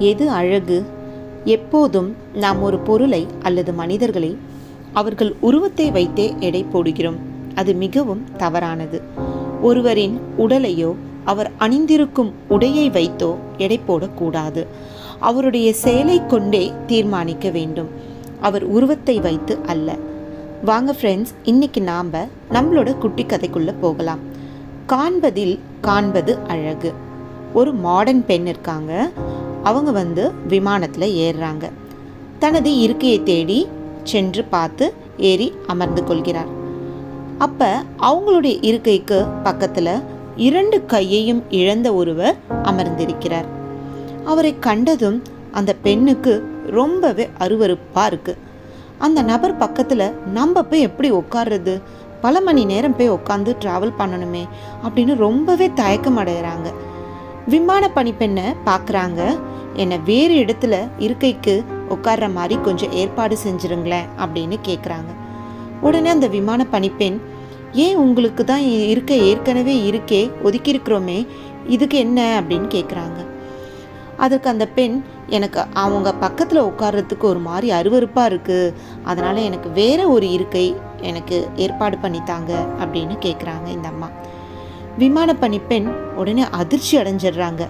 எது அழகு? எப்போதும் நாம் ஒரு பொருளை அல்லது மனிதர்களை அவர்கள் உருவத்தை வைத்தே எடை போடுகிறோம். அது மிகவும் தவறானது. ஒருவரின் உடலையோ அவர் அணிந்திருக்கும் உடையை வைத்தோ எடை போடக்கூடாது. அவருடைய செயலை கொண்டே தீர்மானிக்க வேண்டும். அவர் உருவத்தை வைத்து அல்ல. வாங்க ஃப்ரெண்ட்ஸ் இன்னைக்கு நாம் நம்மளோட குட்டி கதைக்குள்ளே போகலாம். காண்பதில் காண்பது அழகு. ஒரு மாடர்ன் பெண் இருக்காங்க. அவங்க வந்து விமானத்தில் ஏறுறாங்க. தனது இருக்கையை தேடி சென்று பார்த்து ஏறி அமர்ந்து கொள்கிறார். அப்போ அவங்களுடைய இருக்கைக்கு பக்கத்தில் இரண்டு கையையும் இழந்த ஒருவர் அமர்ந்திருக்கிறார். அவரை கண்டதும் அந்த பெண்ணுக்கு ரொம்பவே அருவருப்பாக இருக்குது அந்த நபர் பக்கத்தில் நம்ம போய் எப்படி உட்கார்றது? பல மணி நேரம் போய் உட்காந்து ட்ராவல் பண்ணணுமே அப்படின்னு ரொம்பவே தயக்கம் அடைகிறாங்க விமான பணிப்பெண்ணை பார்க்குறாங்க என்னை வேறு இடத்துல இருக்கைக்கு உட்கார்ற மாதிரி கொஞ்சம் ஏற்பாடு செஞ்சுருங்களேன் அப்படின்னு கேட்குறாங்க உடனே அந்த விமான பணிப்பெண் ஏன் உங்களுக்கு தான் இருக்க ஏற்கனவே இருக்கே ஒதுக்கியிருக்கிறோமே இதுக்கு என்ன? அப்படின்னு கேட்குறாங்க அதுக்கு அந்த பெண் எனக்கு அவங்க பக்கத்தில் உட்கார்றதுக்கு ஒரு மாதிரி அருவருப்பாக இருக்குது அதனால் எனக்கு வேற ஒரு இருக்கை எனக்கு ஏற்பாடு பண்ணித்தாங்க அப்படின்னு கேட்குறாங்க இந்த அம்மா. விமான பணிப்பெண் உடனே அதிர்ச்சி அடைஞ்சிடுறாங்க.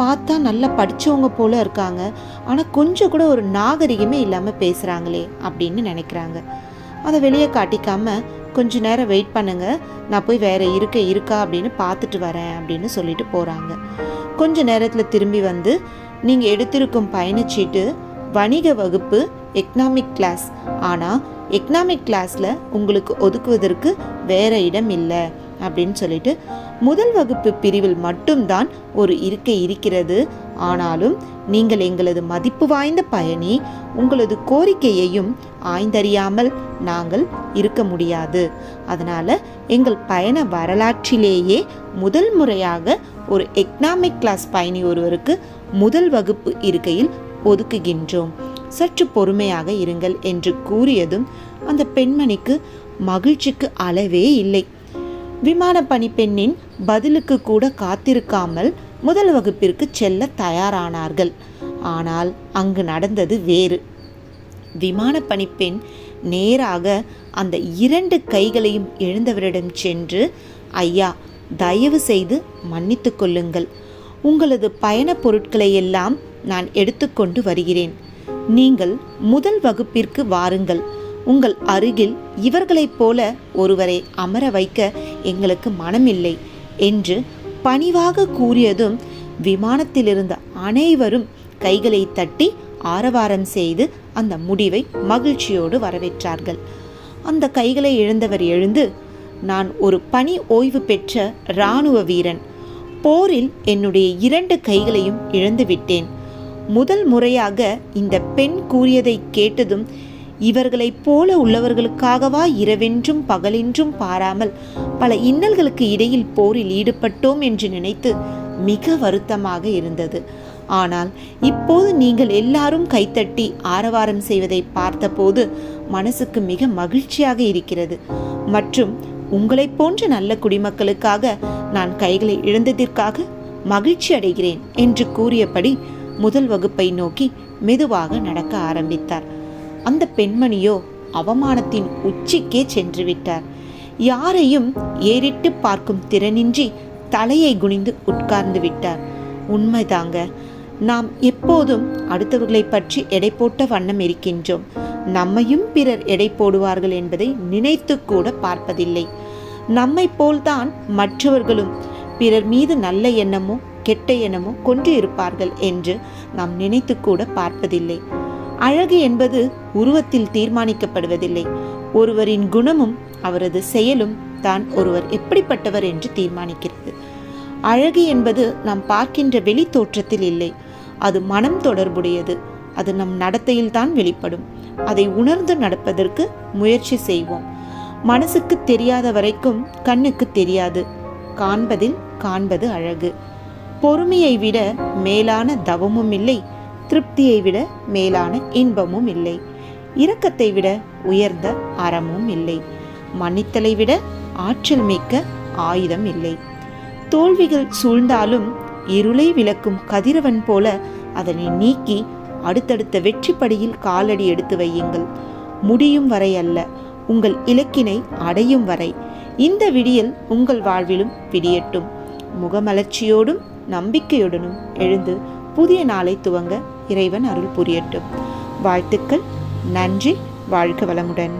பார்த்தா நல்லா படித்தவங்க போல இருக்காங்க. ஆனால் கொஞ்சம் கூட ஒரு நாகரிகமே இல்லாமல் பேசுகிறாங்களே அப்படின்னு நினைக்கிறாங்க. அதை வெளியே காட்டிக்காமல் கொஞ்ச நேரம் வெயிட் பண்ணுங்க. நான் போய் வேற இருக்க இருக்கா அப்படின்னு பார்த்துட்டு வரேன் அப்படின்னு சொல்லிட்டு போகிறாங்க கொஞ்ச நேரத்தில் திரும்பி வந்து நீங்கள் எடுத்திருக்கும் பயணச்சீட்டு வணிக வகுப்பு எக்கனாமிக் கிளாஸ் ஆனால் எக்கனாமிக் கிளாஸில் உங்களுக்கு ஒதுக்குவதற்கு வேற இடம் இல்லை. அப்படின்னு சொல்லிட்டு முதல் வகுப்பு பிரிவில் மட்டும்தான் ஒரு இருக்கை இருக்கிறது. ஆனாலும் நீங்கள் எங்களது மதிப்பு வாய்ந்த பயணி உங்களது கோரிக்கையையும் ஆய்ந்தறியாமல் நாங்கள் இருக்க முடியாது. அதனால் எங்கள் பயண வரலாற்றிலேயே முதல் முறையாக ஒரு எக்கனாமிக் கிளாஸ் பயணி ஒருவருக்கு முதல் வகுப்பு இருக்கையில் ஒதுக்குகின்றோம். சற்று பொறுமையாக இருங்கள் என்று கூறியதும் அந்த பெண்மணிக்கு மகிழ்ச்சிக்கு அளவே இல்லை. விமான பணிப்பெண்ணின் பதிலுக்கு கூட காத்திருக்காமல் முதல் வகுப்பிற்கு செல்ல தயாரானார்கள். ஆனால் அங்கு நடந்தது வேறு. விமான பணிப்பெண் நேராக அந்த இரண்டு கைகளையும் எழுந்தவரிடம் சென்று ஐயா தயவு செய்து மன்னித்து கொள்ளுங்கள். உங்களது பயணப் பொருட்களை எல்லாம் நான் எடுத்துக்கொண்டு வருகிறேன். நீங்கள் முதல் வகுப்பிற்கு வாருங்கள். உங்கள் அருகில் இவர்களைப் போல ஒருவரை அமர வைக்க எங்களுக்கு மனமில்லை என்று பணிவாக கூறியதும் விமானத்திலிருந்த அனைவரும் கைகளை தட்டி ஆரவாரம் செய்து அந்த முடிவை மகிழ்ச்சியோடு வரவேற்றார்கள். அந்த கைகளை இழந்தவர் எழுந்து நான் ஒரு பணி ஓய்வு பெற்ற இராணுவ வீரன். போரில் என்னுடைய இரண்டு கைகளையும் இழந்து விட்டேன் முதல் முறையாக இந்த பெண் கூறியதை கேட்டதும் இவர்களைப் போல உள்ளவர்களுக்காகவா இரவென்றும் பகலென்றும் பாராமல் பல இன்னல்களுக்கு இடையில் போரில் ஈடுபட்டோம் என்று நினைத்து மிக வருத்தமாக இருந்தது. ஆனால் இப்போது நீங்கள் எல்லாரும் கைத்தட்டி ஆரவாரம் செய்வதை பார்த்தபோது மனசுக்கு மிக மகிழ்ச்சியாக இருக்கிறது. மற்றும் உங்களைப் போன்ற நல்ல குடிமக்களுக்காக நான் கைகளை இழந்ததற்காக மகிழ்ச்சி அடைகிறேன் என்று கூறியபடி முதல் வகுப்பை நோக்கி மெதுவாக நடக்க ஆரம்பித்தார். அந்த பெண்மணியோ அவமானத்தின் உச்சிக்கே சென்று விட்டார். யாரையும் ஏறிட்டு பார்க்கும் திறனின்றி தலையை குனிந்து உட்கார்ந்து விட்டார். உண்மைதாங்க நாம் எப்போதும் அடுத்தவர்களை பற்றி எடை போட்ட வண்ணம் இருக்கின்றோம். நம்மையும் பிறர் எடை போடுவார்கள் என்பதை நினைத்து கூட பார்ப்பதில்லை. நம்மை போல்தான் மற்றவர்களும் பிறர் மீது நல்ல எண்ணமோ கெட்ட எண்ணமோ கொண்டு இருப்பார்கள் என்று நாம் நினைத்து கூட பார்ப்பதில்லை. அழகு என்பது உருவத்தில் தீர்மானிக்கப்படுவதில்லை. ஒருவரின் குணமும் அவரது செயலும் தான் ஒருவர் எப்படிப்பட்டவர் என்று தீர்மானிக்கிறது. அழகு என்பது நாம் பார்க்கின்ற வெளி தோற்றத்தில் இல்லை. அது மனம் தொடர்புடையது. அது நம் நடத்தையில் தான் வெளிப்படும். அதை உணர்ந்து நடப்பதற்கு முயற்சி செய்வோம். மனசுக்கு தெரியாத வரைக்கும் கண்ணுக்கு தெரியாது. காண்பதில் காண்பது அழகு. பொறுமையை விட மேலான தவமும் இல்லை. திருப்தியை விட மேலான இன்பமும் இல்லை. இரக்கத்தை விட உயர்ந்த அறமும் இல்லை. மன்னித்தலை விட ஆற்றல் மிக்க ஆயுதம் இல்லை. தோல்விகள் சூழ்ந்தாலும் இருளை விளக்கும் கதிரவன் போல அதனை நீக்கி அடுத்தடுத்த வெற்றிப்படியில் காலடி எடுத்து வையுங்கள். முடியும் வரை அல்ல உங்கள் இலக்கினை அடையும் வரை. இந்த விடியல் உங்கள் வாழ்விலும் விடியட்டும். முகமலர்ச்சியோடும் நம்பிக்கையுடனும் எழுந்து புதிய நாளை துவங்க இறைவன் அருள் புரியட்டும். வாழ்த்துக்கள். நன்றி. வாழ்க வளமுடன்.